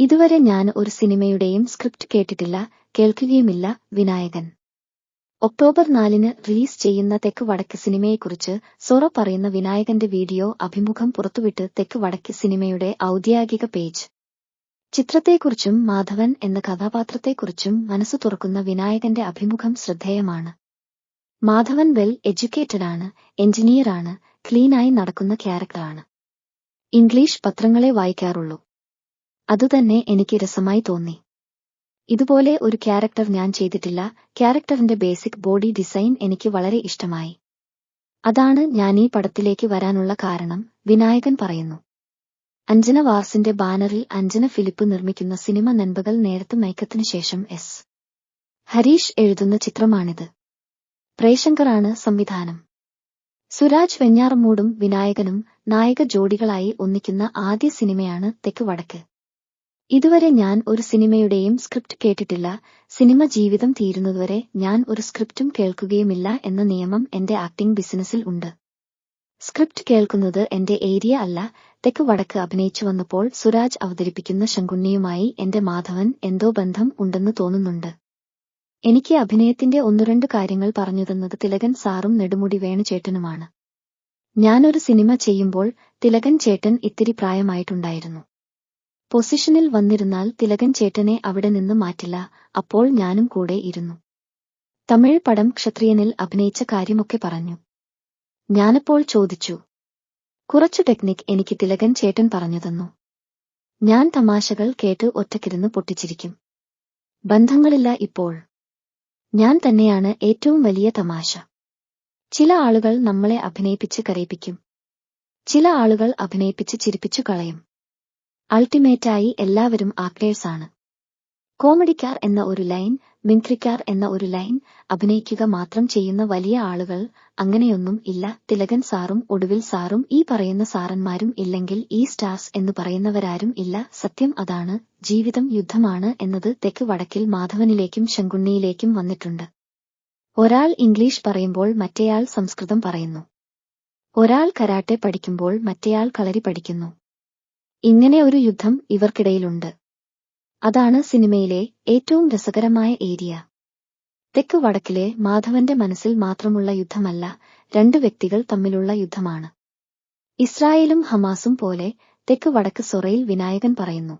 ഇതുവരെ ഞാൻ ഒരു സിനിമയുടെയും സ്ക്രിപ്റ്റ് കേട്ടിട്ടില്ല കേൾക്കുകയുമില്ല വിനായകൻ. ഒക്ടോബർ നാലിന് റിലീസ് ചെയ്യുന്ന തെക്ക് വടക്ക് സിനിമയെക്കുറിച്ച് സൊറ പറയുന്ന വിനായകന്റെ വീഡിയോ അഭിമുഖം പുറത്തുവിട്ട് തെക്ക് വടക്ക് സിനിമയുടെ ഔദ്യോഗിക പേജ്. ചിത്രത്തെക്കുറിച്ചും മാധവൻ എന്ന കഥാപാത്രത്തെക്കുറിച്ചും മനസ്സു തുറക്കുന്ന വിനായകന്റെ അഭിമുഖം ശ്രദ്ധേയമാണ്. മാധവൻ വെൽ എഡ്യൂക്കേറ്റഡാണ് എഞ്ചിനീയറാണ് ക്ലീനായി നടക്കുന്ന ക്യാരക്ടറാണ്. ഇംഗ്ലീഷ് പത്രങ്ങളെ വായിക്കാറുള്ളൂ. അതുതന്നെ എനിക്ക് രസമായി തോന്നി. ഇതുപോലെ ഒരു ക്യാരക്ടർ ഞാൻ ചെയ്തിട്ടില്ല. ക്യാരക്ടറിന്റെ ബേസിക് ബോഡി ഡിസൈൻ എനിക്ക് വളരെ ഇഷ്ടമായി. അതാണ് ഞാൻ ഈ പടത്തിലേക്ക് വരാനുള്ള കാരണം വിനായകൻ പറയുന്നു. അഞ്ജന വാസിന്റെ ബാനറിൽ അഞ്ജന ഫിലിപ്പ് നിർമ്മിക്കുന്ന സിനിമ നൻപകൽ നേരത്തെ മയക്കത്തിനു ശേഷം എസ്. ഹരീഷ് എഴുതുന്ന ചിത്രമാണിത്. പ്രേശങ്കറാണ് സംവിധാനം. സുരാജ് വെഞ്ഞാറമൂടും വിനായകനും നായക ജോഡികളായി ഒന്നിക്കുന്ന ആദ്യ സിനിമയാണ് തെക്ക് വടക്ക്. ഇതുവരെ ഞാൻ ഒരു സിനിമയുടെയും സ്ക്രിപ്റ്റ് കേട്ടിട്ടില്ല. സിനിമ ജീവിതം തീരുന്നതുവരെ ഞാൻ ഒരു സ്ക്രിപ്റ്റും കേൾക്കുകയുമില്ല എന്ന നിയമം എന്റെ ആക്ടിംഗ് ബിസിനസ്സിൽ ഉണ്ട്. സ്ക്രിപ്റ്റ് കേൾക്കുന്നത് എന്റെ ഏരിയ അല്ല. തെക്ക് വടക്ക് അഭിനയിച്ചു വന്നപ്പോൾ സുരാജ് അവതരിപ്പിക്കുന്ന ശങ്കുണ്ണിയുമായി എന്റെ മാധവൻ എന്തോ ബന്ധം ഉണ്ടെന്ന് തോന്നുന്നുണ്ട്. എനിക്ക് അഭിനയത്തിന്റെ ഒന്നുരണ്ട് കാര്യങ്ങൾ പറഞ്ഞു തന്നത് തിലകൻ സാറും നെടുമുടി വേണുചേട്ടനുമാണ്. ഞാനൊരു സിനിമ ചെയ്യുമ്പോൾ തിലകൻ ചേട്ടൻ ഇത്തിരി പ്രായമായിട്ടുണ്ടായിരുന്നു. പൊസിഷനിൽ വന്നിരുന്നാൽ തിലകൻ ചേട്ടനെ അവിടെ നിന്ന് മാറ്റില്ല. അപ്പോൾ ഞാനും കൂടെ ഇരുന്നു. തമിഴ് പടം ക്ഷത്രിയനിൽ അഭിനയിച്ച കാര്യമൊക്കെ പറഞ്ഞു. ഞാനപ്പോൾ ചോദിച്ചു. കുറച്ചു ടെക്നിക് എനിക്ക് തിലകൻ ചേട്ടൻ പറഞ്ഞു തന്നു. ഞാൻ തമാശകൾ കേട്ട് ഒറ്റക്കിരുന്ന് പൊട്ടിച്ചിരിക്കും. ബന്ധങ്ങളില്ല ഇപ്പോൾ. ഞാൻ തന്നെയാണ് ഏറ്റവും വലിയ തമാശ. ചില ആളുകൾ നമ്മളെ അഭിനയിപ്പിച്ച് കരയിപ്പിക്കും. ചില ആളുകൾ അഭിനയിപ്പിച്ച് ചിരിപ്പിച്ചു കളയും. അൾട്ടിമേറ്റായി എല്ലാവരും ആക്ടേഴ്സാണ് കോമഡിക്കാർ എന്ന ഒരു ലൈൻ മിംക്രിക്കാർ എന്ന ഒരു ലൈൻ അഭിനയിക്കുക മാത്രം ചെയ്യുന്ന വലിയ ആളുകൾ അങ്ങനെയൊന്നും ഇല്ല. തിലകൻ സാറും ഒടുവിൽ സാറും ഈ പറയുന്ന സാറന്മാരും ഇല്ലെങ്കിൽ ഈ സ്റ്റാർസ് എന്ന് പറയുന്നവരാരും ഇല്ല. സത്യം അതാണ്. ജീവിതം യുദ്ധമാണ് എന്നത് തെക്ക് വടക്കിൽ മാധവനിലേക്കും ശങ്കുണ്ണിയിലേക്കും വന്നിട്ടുണ്ട്. ഒരാൾ ഇംഗ്ലീഷ് പറയുമ്പോൾ മറ്റേയാൾ സംസ്കൃതം പറയുന്നു. ഒരാൾ കരാട്ടെ പഠിക്കുമ്പോൾ മറ്റേയാൾ കളരി പഠിക്കുന്നു. ഇങ്ങനെ ഒരു യുദ്ധം ഇവർക്കിടയിലുണ്ട്. അതാണ് സിനിമയിലെ ഏറ്റവും രസകരമായ ഏരിയ. തെക്ക് വടക്കിലെ മാധവന്റെ മനസ്സിൽ മാത്രമുള്ള യുദ്ധമല്ല രണ്ട് വ്യക്തികൾ തമ്മിലുള്ള യുദ്ധമാണ്. ഇസ്രായേലും ഹമാസും പോലെ തെക്ക് വടക്ക് സൊറയിൽ വിനായകൻ പറയുന്നു